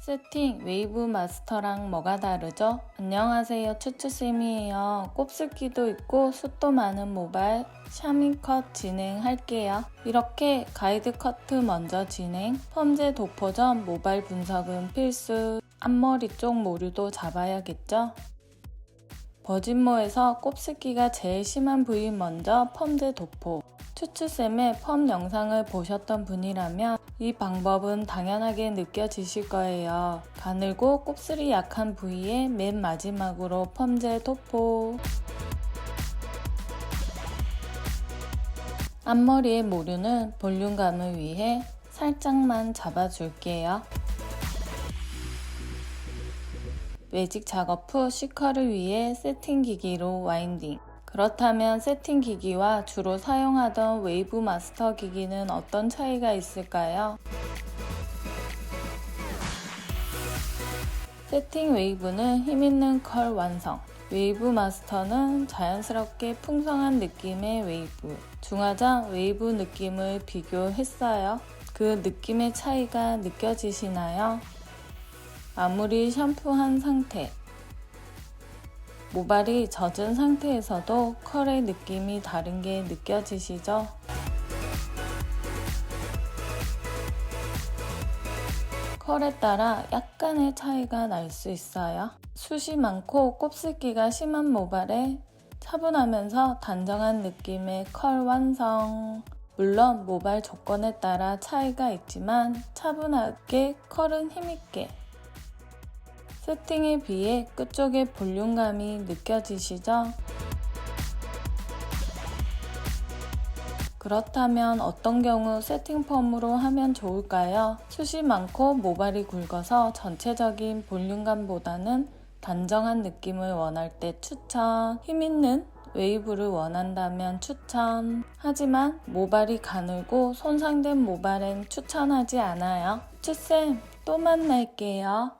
세팅 웨이브 마스터랑 뭐가 다르죠? 안녕하세요 추추쌤이에요 곱슬기도 있고 숱도 많은 모발 샤밍 컷 진행할게요 이렇게 가이드 커트 먼저 진행 펌제 도포 전 모발 분석은 필수 앞머리 쪽 모류도 잡아야겠죠? 버진모에서 곱슬기가 제일 심한 부위 먼저 펌제 도포 추추쌤의 펌 영상을 보셨던 분이라면 이 방법은 당연하게 느껴지실 거예요. 가늘고 곱슬이 약한 부위에 맨 마지막으로 펌제 도포. 앞머리의 모류는 볼륨감을 위해 살짝만 잡아줄게요. 외직 작업 후 시커를 위해 세팅 기기로 와인딩. 그렇다면 세팅 기기와 주로 사용하던 웨이브 마스터 기기는 어떤 차이가 있을까요? 세팅 웨이브는 힘있는 컬 완성. 웨이브 마스터는 자연스럽게 풍성한 느낌의 웨이브. 중화장 웨이브 느낌을 비교했어요. 그 느낌의 차이가 느껴지시나요? 아무리 샴푸한 상태, 모발이 젖은 상태에서도 컬의 느낌이 다른 게 느껴지시죠? 컬에 따라 약간의 차이가 날 수 있어요. 숱이 많고 곱슬기가 심한 모발에 차분하면서 단정한 느낌의 컬 완성. 물론 모발 조건에 따라 차이가 있지만 차분하게 컬은 힘있게 세팅에 비해 끝쪽의 볼륨감이 느껴지시죠? 그렇다면 어떤 경우 세팅 펌으로 하면 좋을까요? 숱이 많고 모발이 굵어서 전체적인 볼륨감보다는 단정한 느낌을 원할 때 추천. 힘있는 웨이브를 원한다면 추천. 하지만 모발이 가늘고 손상된 모발엔 추천하지 않아요. 추쌤, 또 만날게요.